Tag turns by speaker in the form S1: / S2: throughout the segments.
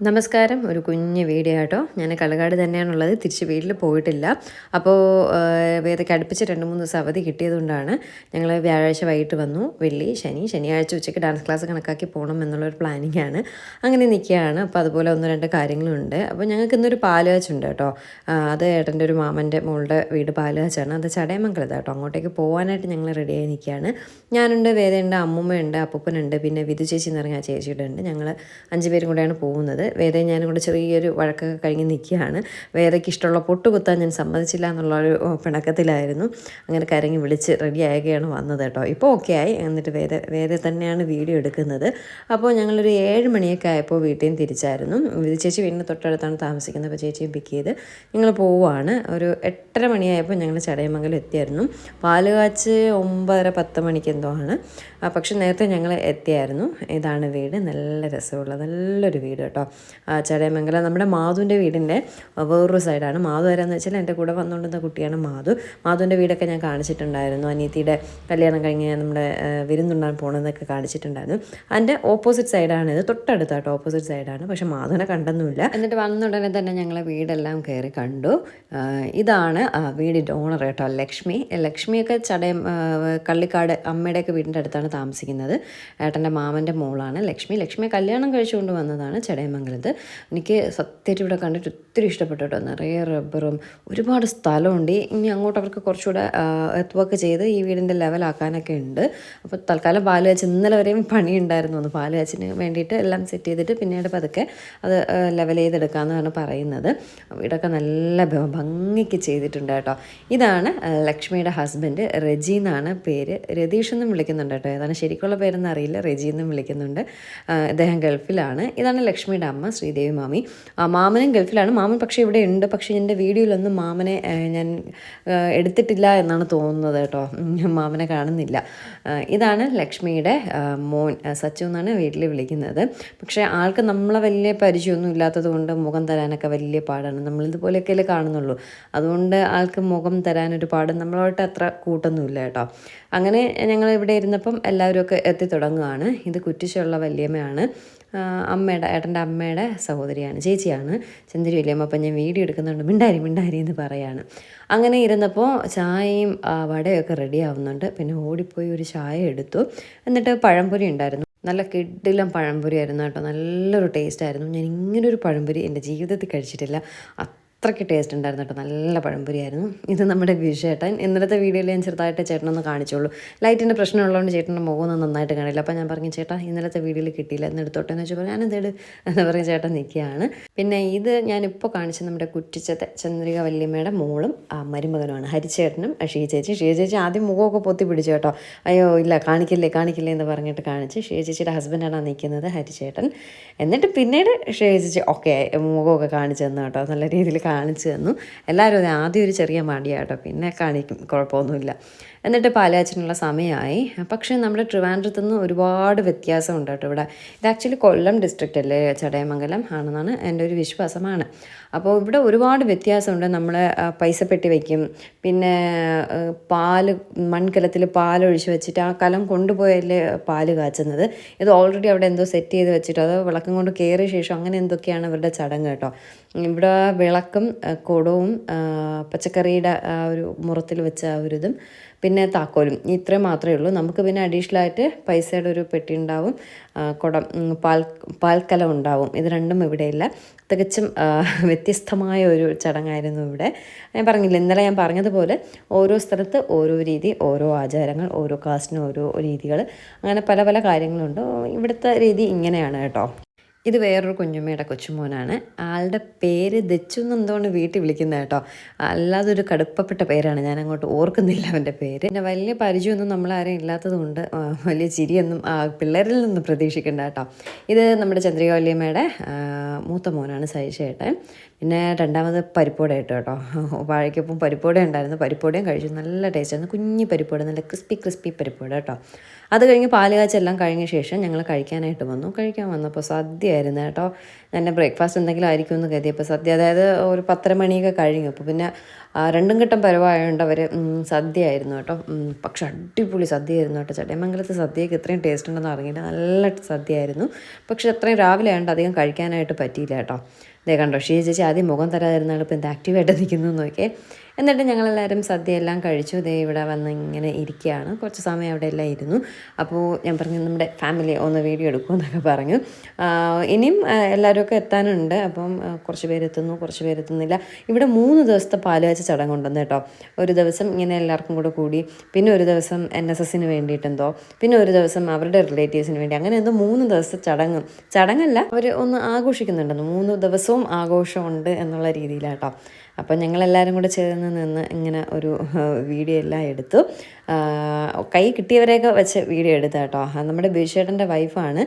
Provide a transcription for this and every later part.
S1: നമസ്കാരം. ഒരു കുഞ്ഞ് വീഡിയോ ആട്ടോ. ഞാൻ കളകാട് തന്നെയാണുള്ളത്. തിരിച്ച് വീട്ടിൽ പോയിട്ടില്ല. അപ്പോൾ വേദയ്ക്ക് അടുപ്പിച്ച് രണ്ട് മൂന്ന് ദിവസം അവധി കിട്ടിയതുകൊണ്ടാണ് ഞങ്ങൾ വ്യാഴാഴ്ച വൈകിട്ട് വന്നു. വെള്ളി ശനി ശനിയാഴ്ച ഉച്ചയ്ക്ക് ഡാൻസ് ക്ലാസ് കണക്കാക്കി പോകണം എന്നുള്ളൊരു പ്ലാനിങ് ആണ്. അങ്ങനെ നിൽക്കുകയാണ് അപ്പോൾ അതുപോലെ ഒന്ന് രണ്ട് കാര്യങ്ങളുണ്ട്. അപ്പോൾ ഞങ്ങൾക്ക് ഇന്നൊരു പാലുകാച്ചുണ്ട് കേട്ടോ. അത് ഏട്ടന്റെ ഒരു മാമന്റെ മോളുടെ വീട് പാലുകാച്ചാണ്. അത് ചടയമംഗലത്ത് കേട്ടോ അങ്ങോട്ടേക്ക് പോകാനായിട്ട് ഞങ്ങൾ റെഡിയായി നിൽക്കുകയാണ് ഞാനുണ്ട് വേദയുണ്ട് അമ്മുമ്മയുണ്ട് അപ്പൂപ്പനുണ്ട് പിന്നെ വിധു ചേച്ചി എന്ന് പറഞ്ഞ ചേച്ചിയുടെ ഉണ്ട് ഞങ്ങൾ അഞ്ച് പേരും കൂടെയാണ് പോകുന്നത്. വേദയും ഞാനും കൂടെ ചെറിയൊരു വഴക്കൊക്കെ കഴിഞ്ഞ് നിൽക്കുകയാണ്. വേറെക്ക് ഇഷ്ടമുള്ള പൊട്ട് കുത്താൻ ഞാൻ സമ്മതിച്ചില്ല എന്നുള്ളൊരു പിണക്കത്തിലായിരുന്നു. അങ്ങനെ കരങ്ങി വിളിച്ച് റെഡി ആകുകയാണ് വന്നത് കേട്ടോ. ഇപ്പോൾ ഓക്കെ ആയി. എന്നിട്ട് വേറെ വേറെ തന്നെയാണ് വീഡിയോ എടുക്കുന്നത്. അപ്പോൾ ഞങ്ങളൊരു ഏഴ് മണിയൊക്കെ ആയപ്പോൾ വീട്ടിൽ നിന്ന് തിരിച്ചായിരുന്നു. വിധു ചേച്ചി വീടിന് തൊട്ടടുത്താണ് താമസിക്കുന്നത്. അപ്പോൾ ചേച്ചിയും പിക്ക് ചെയ്ത് ഞങ്ങൾ പോവുകയാണ്. ഒരു എട്ടര മണിയായപ്പോൾ ഞങ്ങൾ ചടയമംഗലം എത്തിയായിരുന്നു. പാലുകാച്ച് ഒമ്പതര പത്ത് മണിക്ക് എന്തോ ആണ്. പക്ഷെ നേരത്തെ ഞങ്ങൾ എത്തിയായിരുന്നു. ഇതാണ് വീട്. നല്ല രസമുള്ള നല്ലൊരു വീട് കേട്ടോ. ചടയമംഗലം നമ്മുടെ മാധുവിന്റെ വീടിന്റെ വേറൊരു സൈഡാണ്. മാധു ആരാന്ന് വെച്ചാൽ എന്റെ കൂടെ വന്നുകൊണ്ടിരുന്ന കുട്ടിയാണ് മാധു. മാധുവിന്റെ വീടൊക്കെ ഞാൻ കാണിച്ചിട്ടുണ്ടായിരുന്നു. അനിയത്തിയുടെ കല്യാണം കഴിഞ്ഞ് നമ്മുടെ വിരുന്നുണ്ടാൻ പോകണമെന്നൊക്കെ കാണിച്ചിട്ടുണ്ടായിരുന്നു. അതിന്റെ ഓപ്പോസിറ്റ് സൈഡാണ് ഇത്. തൊട്ടടുത്താട്ടോ ഓപ്പോസിറ്റ് സൈഡാണ്. പക്ഷേ മാധുവിനെ കണ്ടൊന്നുമില്ല. എന്നിട്ട് വന്ന ഉടനെ തന്നെ ഞങ്ങളെ വീടെല്ലാം കയറി കണ്ടു. ഇതാണ് വീടിന്റെ ഓണർ കേട്ടോ ലക്ഷ്മി. ലക്ഷ്മിയൊക്കെ ചടയം കള്ളിക്കാട് അമ്മയുടെയൊക്കെ വീടിന്റെ അടുത്താണ് താമസിക്കുന്നത്. ഏട്ടന്റെ മാമന്റെ മോളാണ് ലക്ഷ്മി. ലക്ഷ്മിയെ കല്യാണം കഴിച്ചുകൊണ്ട് വന്നതാണ് ചടയമംഗലത്ത് എനിക്ക് സത്യമായിട്ട് ഇവിടെ കണ്ടിട്ട് ഒത്തിരി ഇഷ്ടപ്പെട്ടു കേട്ടോ. നിറയെ റബ്ബറും ഒരുപാട് സ്ഥലമുണ്ട്. ഇനി അങ്ങോട്ട് അവർക്ക് കുറച്ചുകൂടെ എർത്ത് വർക്ക് ചെയ്ത് ഈ വീടിന്റെ ലെവലാക്കാനൊക്കെ ഉണ്ട്. അപ്പോൾ തൽക്കാലം പാൽ വെച്ച് ഇന്നലെ വരെയും പണിയുണ്ടായിരുന്നു ഒന്ന് പാൽ വെച്ചിന് വേണ്ടിയിട്ട് എല്ലാം സെറ്റ് ചെയ്തിട്ട് പിന്നീട് പതുക്കെ അത് ലെവൽ ചെയ്തെടുക്കാമെന്നാണ് പറയുന്നത്. വീടൊക്കെ നല്ല ഭംഗിക്ക് ചെയ്തിട്ടുണ്ട് കേട്ടോ. ഇതാണ് ലക്ഷ്മിയുടെ ഹസ്ബൻഡ് റെജി എന്നാണ് പേര്. രതീഷ് എന്നും വിളിക്കുന്നുണ്ട് കേട്ടോ. ഏതാണ് ശരിക്കുള്ള പേരെന്ന് അറിയില്ല. റെജി എന്നും വിളിക്കുന്നുണ്ട്. അദ്ദേഹം ഗൾഫിലാണ്. ഇതാണ് ലക്ഷ്മിയുടെ ശ്രീദേവി മാമി. ആ, മാമനും ഗൾഫിലാണ്. മാമൻ പക്ഷേ ഇവിടെ ഉണ്ട്. പക്ഷേ എന്റെ വീഡിയോയിലൊന്നും മാമനെ ഞാൻ എടുത്തിട്ടില്ല എന്നാണ് തോന്നുന്നത് കേട്ടോ. മാമനെ കാണുന്നില്ല. ഇതാണ് ലക്ഷ്മിയുടെ മോൻ സച്ചു എന്നാണ് വീട്ടിൽ വിളിക്കുന്നത്. പക്ഷേ ആൾക്ക് നമ്മളെ വലിയ പരിചയമൊന്നും ഇല്ലാത്തത് കൊണ്ട് മുഖം തരാനൊക്കെ വലിയ പാടാണ്. നമ്മളിതുപോലെയൊക്കെയല്ലേ കാണുന്നുള്ളൂ. അതുകൊണ്ട് ആൾക്ക് മുഖം തരാനൊരു പാട് നമ്മളോട്ട് അത്ര കൂട്ടൊന്നുമില്ല കേട്ടോ. അങ്ങനെ ഞങ്ങൾ ഇവിടെ ഇരുന്നപ്പം എല്ലാവരും ഒക്കെ എത്തി തുടങ്ങുകയാണ് ഇത് കുറ്റിച്ചുള്ള വല്യമ്മയാണ്. അമ്മയുടെ ഏട്ടന്റെ അമ്മയുടെ സഹോദരിയാണ് ചേച്ചിയാണ് ചന്ദ്രി വല്യമ്മ അപ്പം ഞാൻ വീഡിയോ എടുക്കുന്നുണ്ട്. മിണ്ടാരി മിണ്ടാരി എന്ന് പറയാണ്. അങ്ങനെ ഇരുന്നപ്പോൾ ചായയും വടയൊക്കെ റെഡി ആവുന്നുണ്ട്. പിന്നെ ഓടിപ്പോയി ഒരു ചായ എടുത്തു. എന്നിട്ട് പഴംപൊരി ഉണ്ടായിരുന്നു. നല്ല കിഡിലും പഴംപൊരി ആയിരുന്നു കേട്ടോ. നല്ലൊരു ടേസ്റ്റ് ആയിരുന്നു. ഞാൻ ഇങ്ങനൊരു പഴംപൊരി എന്റെ ജീവിതത്തിൽ കഴിച്ചിട്ടില്ല. അത്രയ്ക്ക് ടേസ്റ്റ് ഉണ്ടായിരുന്നു കേട്ടോ. നല്ല പഴംപൊരി ആയിരുന്നു ഇത് നമ്മുടെ വിഷേട്ടൻ ഇന്നലത്തെ വീഡിയോയിൽ ഞാൻ ചെറുതായിട്ട് ചേട്ടനൊന്ന് കാണിച്ചോളൂ ലൈറ്റിന്റെ പ്രശ്നം ഉള്ളതുകൊണ്ട് ചേട്ടന്റെ മുഖമൊന്നും നന്നായിട്ട് കാണില്ല. അപ്പോൾ ഞാൻ പറഞ്ഞു ചേട്ടാ ഇന്നലത്തെ വീഡിയോയിൽ കിട്ടിയില്ല. എന്ന് എടുത്തോട്ടെ? എന്ന് വെച്ചപ്പോൾ ഞാൻ എന്തേട് എന്ന് പറഞ്ഞ് ചേട്ടൻ നിൽക്കുകയാണ്. പിന്നെ ഇത് ഞാനിപ്പോൾ കാണിച്ച നമ്മുടെ കുറ്റിച്ചത്തെ ചന്ദ്രിക വല്യമ്മയുടെ മോളും മരുമകനുമാണ് ഹരിച്ചേട്ടനും ഷീ ചേച്ചി. ഷീ ചേച്ചി ആദ്യം മുഖമൊക്കെ പൊത്തി പിടിച്ചു കേട്ടോ. അയ്യോ ഇല്ല കാണിക്കില്ലേ കാണിക്കില്ലേ എന്ന് പറഞ്ഞിട്ട് കാണിച്ച് ഷീ ചേച്ചിയുടെ ഹസ്ബൻഡാണ് നിൽക്കുന്നത് ഹരിച്ചേട്ടൻ. എന്നിട്ട് പിന്നീട് ഷീ ചേച്ചി ഓക്കെ മുഖമൊക്കെ കാണിച്ചു തന്നു കേട്ടോ നല്ല രീതിയിൽ കാണിച്ചു തന്നു. എല്ലാവരും അത് ആദ്യം ഒരു ചെറിയ മടിയാട്ടോ പിന്നെ കാണിക്കും. കുഴപ്പമൊന്നുമില്ല. എന്നിട്ട് പാലാച്ചിനുള്ള സമയമായി. പക്ഷേ നമ്മുടെ ട്രിവാൻഡ്രത്തു നിന്ന് ഒരുപാട് വ്യത്യാസമുണ്ട് കേട്ടോ ഇവിടെ. ഇത് ആക്ച്വലി കൊല്ലം ഡിസ്ട്രിക്റ്റ് അല്ലേ? ചടയമംഗലം ആണെന്നാണ് എന്റെ ഒരു വിശ്വാസമാണ്. അപ്പോൾ ഇവിടെ ഒരുപാട് വ്യത്യാസമുണ്ട്. നമ്മൾ പൈസപ്പെട്ടി വയ്ക്കും പിന്നെ പാൽ മൺകലത്തിൽ പാലൊഴിച്ച് വെച്ചിട്ട് ആ കലം കൊണ്ടുപോയല്ലേ പാൽ കാച്ചുന്നത്? ഇത് ഓൾറെഡി അവിടെ എന്തോ സെറ്റ് ചെയ്ത് വെച്ചിട്ട്? അത് വിളക്കം കൊണ്ട് കയറിയ ശേഷം അങ്ങനെ എന്തൊക്കെയാണ് ഇവരുടെ ചടങ്ങ് കേട്ടോ? ഇവിടെ വിളക്കും കൊടവും പച്ചക്കറിയുടെ ആ ഒരു മുറത്തിൽ വെച്ച ആ ഒരു ഇതും. പിന്നെ താക്കോലും. ഇത്രയും മാത്രമേ ഉള്ളൂ. നമുക്ക് പിന്നെ അഡീഷണൽ ആയിട്ട് പൈസയുടെ ഒരു പെട്ടി ഉണ്ടാവും. കുടം പാൽ പാൽക്കല ഉണ്ടാവും. ഇത് രണ്ടും ഇവിടെയില്ല. തികച്ചും വ്യത്യസ്തമായ ഒരു ചടങ്ങായിരുന്നു ഇവിടെ. ഞാൻ പറഞ്ഞില്ല ഇന്നലെ ഞാൻ പറഞ്ഞതുപോലെ ഓരോ സ്ഥലത്ത് ഓരോ രീതി ഓരോ ആചാരങ്ങൾ ഓരോ കാസ്റ്റിനും ഓരോ രീതികൾ അങ്ങനെ പല പല കാര്യങ്ങളുണ്ട്. ഇവിടുത്തെ രീതി ഇങ്ങനെയാണ് കേട്ടോ. ഇത് വേറൊരു കുഞ്ഞമ്മയുടെ കൊച്ചുമോനാണ്. ആളുടെ പേര് ദച്ചു എന്നെന്തുകൊണ്ട് വീട്ടിൽ വിളിക്കുന്നത് കേട്ടോ? അല്ലാതെ ഒരു കടുപ്പപ്പെട്ട പേരാണ്. ഞാൻ അങ്ങോട്ട് ഓർക്കുന്നില്ല അവന്റെ പേര്. പിന്നെ വലിയ പരിചയമൊന്നും നമ്മളാരും ഇല്ലാത്തത് കൊണ്ട് ആ, വലിയ ചിരിയൊന്നും ആ, പിള്ളേരിൽ നിന്ന് പ്രതീക്ഷിക്കേണ്ട കേട്ടോ. ഇത് നമ്മുടെ ചന്ദ്രിക വല്യമ്മയുടെ മൂത്ത മോനാണ് സഹിച്ചേട്ടൻ. പിന്നെ രണ്ടാമത് പരിപ്പോട ഇട്ടു കേട്ടോ. വാഴയ്ക്കൊപ്പം പരിപ്പോട ഉണ്ടായിരുന്നു. പരിപ്പോടയും കഴിച്ചു. നല്ല ടേസ്റ്റായിരുന്നു. കുഞ്ഞി പരിപ്പോട നല്ല ക്രിസ്പി ക്രിസ്പി പരിപ്പോട കേട്ടോ. അത് കഴിഞ്ഞ് പാൽ കാച്ചെല്ലാം കഴിഞ്ഞ ശേഷം ഞങ്ങൾ കഴിക്കാനായിട്ട് വന്നു. കഴിക്കാൻ വന്നപ്പോൾ സദ്യ സദ്യയായിരുന്നു കേട്ടോ. എന്റെ ബ്രേക്ക്ഫാസ്റ്റ് എന്തെങ്കിലും ആയിരിക്കും എന്ന് കരുതി. അപ്പോൾ സദ്യ അതായത് ഒരു പത്തര മണിയൊക്കെ കഴിഞ്ഞു. അപ്പോൾ പിന്നെ രണ്ടും ഘട്ടം പരവായതുകൊണ്ട് അവർ സദ്യ ആയിരുന്നു കേട്ടോ. പക്ഷെ അടിപൊളി സദ്യ ആയിരുന്നു കേട്ടോ. ചടയമംഗലത്ത് സദ്യയ്ക്ക് ഇത്രയും ടേസ്റ്റ് ഉണ്ടെന്ന് അറിഞ്ഞില്ല നല്ല സദ്യ ആയിരുന്നു. പക്ഷെ അത്രയും രാവിലെ ആയതുകൊണ്ട് അധികം കഴിക്കാനായിട്ട് പറ്റിയില്ല കേട്ടോ. ഇതേ കണ്ടോ ഷീ ചേച്ചി ആദ്യം മുഖം തരാതിരുന്നാണ് ഇപ്പോൾ എന്താ ആക്റ്റീവായിട്ട് നിൽക്കുന്നു നോക്കിയേ. എന്നിട്ട് ഞങ്ങളെല്ലാവരും സദ്യ എല്ലാം കഴിച്ചു. ദേ ഇവിടെ വന്ന് ഇങ്ങനെ ഇരിക്കുകയാണ്. കുറച്ച് സമയം അവിടെ എല്ലാം ഇരുന്നു. അപ്പോൾ ഞാൻ പറഞ്ഞു നമ്മുടെ ഫാമിലി ഒന്ന് വീഡിയോ എടുക്കും എന്നൊക്കെ പറഞ്ഞു. ഇനിയും എല്ലാവരും എല്ലാവരുമൊക്കെ എത്താനുണ്ട്. അപ്പം കുറച്ച് പേരെത്തുന്നു കുറച്ച് പേരെത്തുന്നില്ല ഇവിടെ മൂന്ന് ദിവസത്തെ പാലുകാച്ച ചടങ്ങുണ്ടെന്ന് കേട്ടോ. ഒരു ദിവസം ഇങ്ങനെ എല്ലാവർക്കും കൂടെ കൂടി പിന്നെ ഒരു ദിവസം എൻ എസ് എസിന് വേണ്ടിയിട്ടെന്തോ പിന്നെ ഒരു ദിവസം അവരുടെ റിലേറ്റീവ്സിന് വേണ്ടി. അങ്ങനെ എന്തോ മൂന്ന് ദിവസത്തെ ചടങ്ങ്. ചടങ്ങല്ല അവർ ഒന്ന് ആഘോഷിക്കുന്നുണ്ടെന്ന്. മൂന്ന് ദിവസവും ആഘോഷമുണ്ട് എന്നുള്ള രീതിയിലാട്ടോ. അപ്പം ഞങ്ങളെല്ലാവരും കൂടെ ചേർന്ന് നിന്ന് ഇങ്ങനെ ഒരു വീഡിയോ എല്ലാം എടുത്തു. കൈ കിട്ടിയവരെയൊക്കെ വെച്ച് വീഡിയോ എടുത്ത കേട്ടോ. നമ്മുടെ ബിഷേട്ടന്റെ വൈഫാണ്.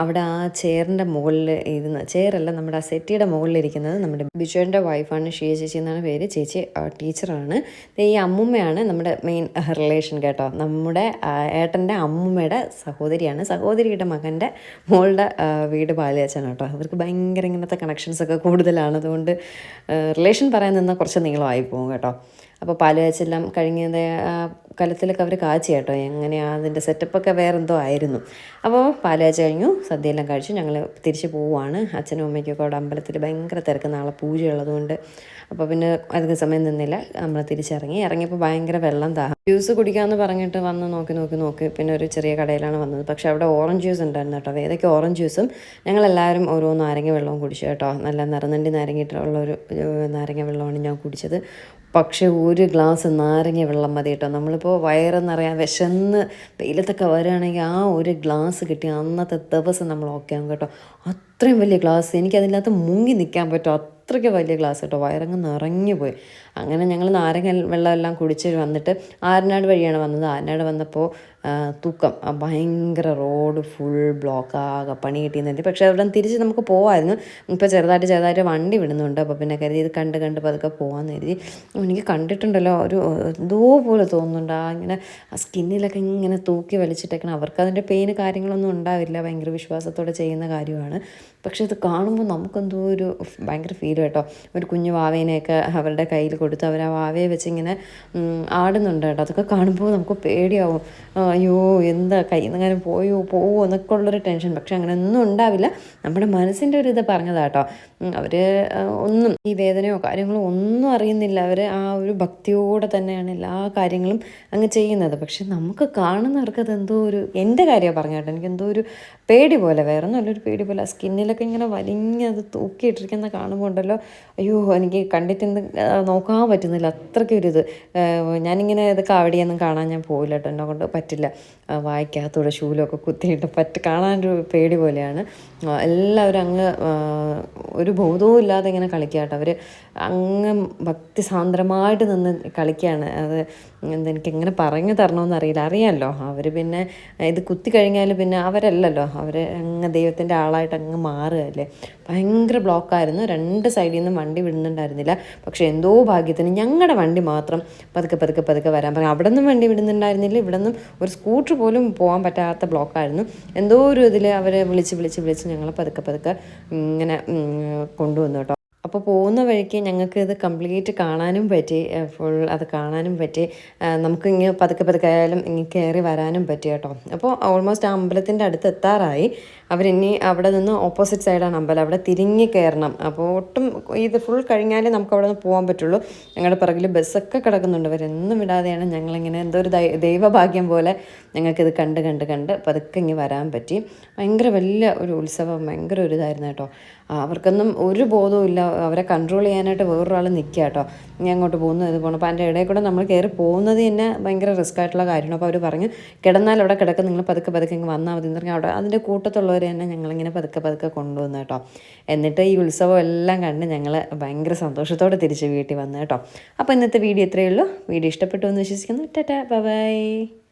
S1: അവിടെ ആ ചെയറിന്റെ മുകളിൽ ഇരുന്ന് ചെയറല്ല നമ്മുടെ ആ സെറ്റിയുടെ മുകളിലിരിക്കുന്നത് നമ്മുടെ ബിഷേട്ടന്റെ വൈഫാണ് ഷിയ ചേച്ചി എന്നാണ് പേര്. ചേച്ചി ടീച്ചറാണ്. ഈ അമ്മുമ്മയാണ് നമ്മുടെ മെയിൻ റിലേഷൻ കേട്ടോ. നമ്മുടെ ഏട്ടന്റെ അമ്മുമ്മയുടെ സഹോദരിയാണ്. സഹോദരിയുടെ മകന്റെ മോളുടെ വീട് ബാലിയച്ചൻ കേട്ടോ. അവർക്ക് ഭയങ്കര ഇങ്ങനത്തെ കണക്ഷൻസ് ഒക്കെ കൂടുതലാണ്. അതുകൊണ്ട് റിലേഷൻ പറയാൻ നിന്നാൽ കുറച്ച് നീളമായി പോകും കേട്ടോ. അപ്പോൾ പാലുകാച്ചെല്ലാം കഴിഞ്ഞത് കലത്തിലൊക്കെ അവർ കാച്ചി കേട്ടോ എങ്ങനെയാ അതിന്റെ സെറ്റപ്പൊക്കെ വേറെ എന്തോ ആയിരുന്നു. അപ്പോൾ പാലാഴ്ച കഴിഞ്ഞു സദ്യയെല്ലാം കഴിച്ചു ഞങ്ങൾ തിരിച്ചു പോവുകയാണ് അച്ഛനും അമ്മയ്ക്കൊക്കെ അവിടെ അമ്പലത്തിൽ ഭയങ്കര തിരക്ക് നാളെ പൂജയുള്ളതുകൊണ്ട്. അപ്പോൾ പിന്നെ അധികം സമയം നിന്നില്ല നമ്മൾ തിരിച്ചിറങ്ങി. ഇറങ്ങിയപ്പോൾ ഭയങ്കര വെള്ളം ദാഹം. ജ്യൂസ് കുടിക്കാമെന്ന് പറഞ്ഞിട്ട് വന്ന് നോക്കി നോക്കി നോക്കി പിന്നെ ഒരു ചെറിയ കടയിലാണ് വന്നത്. പക്ഷേ അവിടെ ഓറഞ്ച് ജ്യൂസ് ഉണ്ടായിരുന്നു കേട്ടോ. വേദയ്ക്ക് ഓറഞ്ച് ജ്യൂസും ഞങ്ങളെല്ലാവരും ഓരോ നാരങ്ങ വെള്ളവും കുടിച്ചു കേട്ടോ. നല്ല നിറനണ്ടി നാരങ്ങിയിട്ടുള്ള ഒരു നാരങ്ങ വെള്ളമാണ് ഞാൻ കുടിച്ചത്. പക്ഷേ ഒരു ഗ്ലാസ് നാരങ്ങ വെള്ളം മതി കേട്ടോ. നമ്മളിപ്പോൾ വയറെന്നറിയാം വിശന്ന് വെയിലത്തൊക്കെ വരികയാണെങ്കിൽ ആ ഒരു ഗ്ലാസ് കിട്ടി അന്നത്തെ ദിവസം നമ്മൾ ഓക്കെ ആകും കേട്ടോ. അത്രയും വലിയ ഗ്ലാസ്. എനിക്കതിനകത്ത് മുങ്ങി നിൽക്കാൻ പറ്റും. അത്രയ്ക്ക് വലിയ ഗ്ലാസ് കേട്ടോ. വയറങ്ങ് നിറഞ്ഞു പോയി. അങ്ങനെ ഞങ്ങൾ നാരങ്ങ വെള്ളം എല്ലാം കുടിച്ച് വന്നിട്ട് ആരനാട് വഴിയാണ് വന്നത്. ആരനാട് വന്നപ്പോൾ തൂക്കം. ഭയങ്കര റോഡ് ഫുൾ ബ്ലോക്ക് ആകെ പണി കിട്ടിയെന്നുണ്ട് പക്ഷേ അവിടെ തിരിച്ച് നമുക്ക് പോകാമായിരുന്നു ഇപ്പോൾ ചെറുതായിട്ട് ചെറുതായിട്ട് വണ്ടി വിടുന്നുണ്ട്. അപ്പോൾ പിന്നെ കരുതി ഇത് കണ്ട് കണ്ട് പതുക്കെ പോകാമെന്ന് കരുതി. എനിക്ക് കണ്ടിട്ടുണ്ടല്ലോ ഒരു എന്തോ പോലെ തോന്നുന്നുണ്ട്. ആ ഇങ്ങനെ ആ സ്കിന്നിലൊക്കെ ഇങ്ങനെ തൂക്കി വലിച്ചിട്ടേക്കണം. അവർക്ക് അതിന്റെ പെയിന് കാര്യങ്ങളൊന്നും ഉണ്ടാവില്ല. ഭയങ്കര വിശ്വാസത്തോടെ ചെയ്യുന്ന കാര്യമാണ്. പക്ഷേ ഇത് കാണുമ്പോൾ നമുക്കെന്തോ ഒരു ഭയങ്കര ഫീൽ കേട്ടോ. ഒരു കുഞ്ഞു വാവേനെയൊക്കെ അവരുടെ കയ്യിൽ കൊടുത്ത് അവർ ആ വാവയെ വെച്ചിങ്ങനെ ആടുന്നുണ്ട് കേട്ടോ. അതൊക്കെ കാണുമ്പോൾ നമുക്ക് പേടിയാവും. അയ്യോ എന്താ കയ്യിൽ നിന്ന് അങ്ങനെ പോയോ പോവോ എന്നൊക്കെ ഉള്ളൊരു ടെൻഷൻ പക്ഷെ അങ്ങനെ ഒന്നും ഉണ്ടാവില്ല. നമ്മുടെ മനസ്സിന്റെ ഒരു ഇത് പറഞ്ഞതാട്ടോ അവർ ഒന്നും ഈ വേദനയോ കാര്യങ്ങളോ ഒന്നും അറിയുന്നില്ല. അവർ ആ ഒരു ഭക്തിയോടെ തന്നെയാണ് എല്ലാ കാര്യങ്ങളും അങ്ങ് ചെയ്യുന്നത്. പക്ഷെ നമുക്ക് കാണുന്നവർക്ക് അത് എന്തോ ഒരു എന്റെ കാര്യമാണ് പറഞ്ഞ കേട്ടോ. എനിക്ക് എന്തോ ഒരു പേടി പോലെ വേറെ നല്ലൊരു പേടി പോലെ. ആ സ്കിന്നിലൊക്കെ ഇങ്ങനെ വലിഞ്ഞ് അത് തൂക്കിയിട്ടിരിക്കുന്ന കാണുമ്പോൾ ഉണ്ടല്ലോ. അയ്യോ എനിക്ക് കണ്ടിട്ട് എന്ത് നോക്കാൻ പറ്റുന്നില്ല. അത്രയ്ക്ക് ഒരു ഇത്. ഞാനിങ്ങനെ ഇത് കാവടിയൊന്നും കാണാൻ ഞാൻ പോയില്ല കേട്ടോ എന്നെ കൊണ്ട് പറ്റില്ല. വായിക്കാത്തൂടെ ഷൂലൊക്കെ കുത്തിയിട്ട് പറ്റ കാണാനൊരു പേടി പോലെയാണ്. എല്ലാവരും അങ്ങ് ഒരു ബോധവും ഇല്ലാതെ ഇങ്ങനെ കളിക്കുക കേട്ടോ. അവർ അങ്ങ് ഭക്തിസാന്ദ്രമായിട്ട് നിന്ന് കളിക്കുകയാണ്. അത് എനിക്ക് എങ്ങനെ പറഞ്ഞു തരണമെന്ന് അറിയില്ല. അറിയാമല്ലോ അവർ പിന്നെ ഇത് കുത്തി കഴിഞ്ഞാൽ പിന്നെ അവരല്ലല്ലോ. അവർ അങ്ങ് ദൈവത്തിന്റെ ആളായിട്ട് അങ്ങ് മാറുകയല്ലേ ഭയങ്കര ബ്ലോക്കായിരുന്നു. രണ്ട് സൈഡിൽ നിന്നും വണ്ടി വിടുന്നുണ്ടായിരുന്നില്ല. പക്ഷേ എന്തോ ഭാഗ്യത്തിന് ഞങ്ങളുടെ വണ്ടി മാത്രം പതുക്കെ പതുക്കെ പതുക്കെ വരാൻ പറയും അവിടെ നിന്നും വണ്ടി വിടുന്നുണ്ടായിരുന്നില്ല. ഇവിടെ നിന്നും ഒരു സ്കൂട്ടർ പോലും പോകാൻ പറ്റാത്ത ബ്ലോക്കായിരുന്നു. എന്തോ ഒരു ഇതിൽ അവരെ വിളിച്ച് വിളിച്ച് വിളിച്ച് ഞങ്ങളെ പതുക്കെ പതുക്കെ ഇങ്ങനെ കൊണ്ടുവന്നു കേട്ടോ. അപ്പോൾ പോകുന്ന വഴിക്ക് ഞങ്ങൾക്ക് ഇത് കംപ്ലീറ്റ് കാണാനും പറ്റി. ഫുൾ അത് കാണാനും പറ്റി. നമുക്ക് ഇങ്ങനെ പതുക്കെ പതുക്കെ ആയാലും ഇങ്ങനെ കയറി വരാനും പറ്റി കേട്ടോ. അപ്പോൾ ഓൾമോസ്റ്റ് ആ അമ്പലത്തിന്റെ അടുത്ത് എത്താറായി. അവരിനി അവിടെ നിന്ന് ഓപ്പോസിറ്റ് സൈഡാണ് അമ്പലം. അവിടെ തിരിഞ്ഞു കയറണം. അപ്പോൾ ഒട്ടും ഇത് ഫുൾ കഴിഞ്ഞാലേ നമുക്ക് അവിടെ നിന്ന് പോകാൻ പറ്റുള്ളൂ. ഞങ്ങളുടെ പിറകിൽ ബസ്സൊക്കെ കിടക്കുന്നുണ്ട്. അവരെന്നും വിടാതെയാണ് ഞങ്ങളിങ്ങനെ എന്തോ ഒരു ദൈവഭാഗ്യം പോലെ ഞങ്ങൾക്കിത് കണ്ട് കണ്ട് കണ്ട് പതുക്കെ ഇങ്ങനെ വരാൻ പറ്റി. ഭയങ്കര വലിയ ഒരു ഉത്സവം ഭയങ്കര ഒരു ഇതായിരുന്നു കേട്ടോ. അവർക്കൊന്നും ഒരു ബോധവും ഇല്ല. അവരെ കൺട്രോൾ ചെയ്യാനായിട്ട് വേറൊരാൾ നിൽക്കുക കേട്ടോ. ഞാൻ അങ്ങോട്ട് പോകുന്നു ഇത് പോകണം അപ്പോൾ അതിന്റെ ഇടയിൽ കൂടെ നമ്മൾ കയറി പോകുന്നത് തന്നെ ഭയങ്കര റിസ്ക് ആയിട്ടുള്ള കാര്യമാണ്. അപ്പോൾ അവർ പറഞ്ഞു കിടന്നാൽ അവിടെ കിടക്കും. നിങ്ങൾ പതുക്കെ പതുക്കെ ഇങ്ങ് വന്നാൽ മതി. എന്ന് പറഞ്ഞാൽ അവിടെ അതിന്റെ കൂട്ടത്തുള്ളവർ തന്നെ ഞങ്ങളിങ്ങനെ പതുക്കെ പതുക്കെ കൊണ്ടുവന്നു കേട്ടോ. എന്നിട്ട് ഈ ഉത്സവം എല്ലാം കണ്ട് ഞങ്ങൾ ഭയങ്കര സന്തോഷത്തോടെ തിരിച്ച് വീട്ടിൽ വന്നു കേട്ടോ. അപ്പോൾ ഇന്നത്തെ വീഡിയോ ഇത്രയേ ഉള്ളൂ. വീഡിയോ ഇഷ്ടപ്പെട്ടു എന്ന് വിശ്വസിക്കുന്നു. ടാറ്റാ. ബൈ.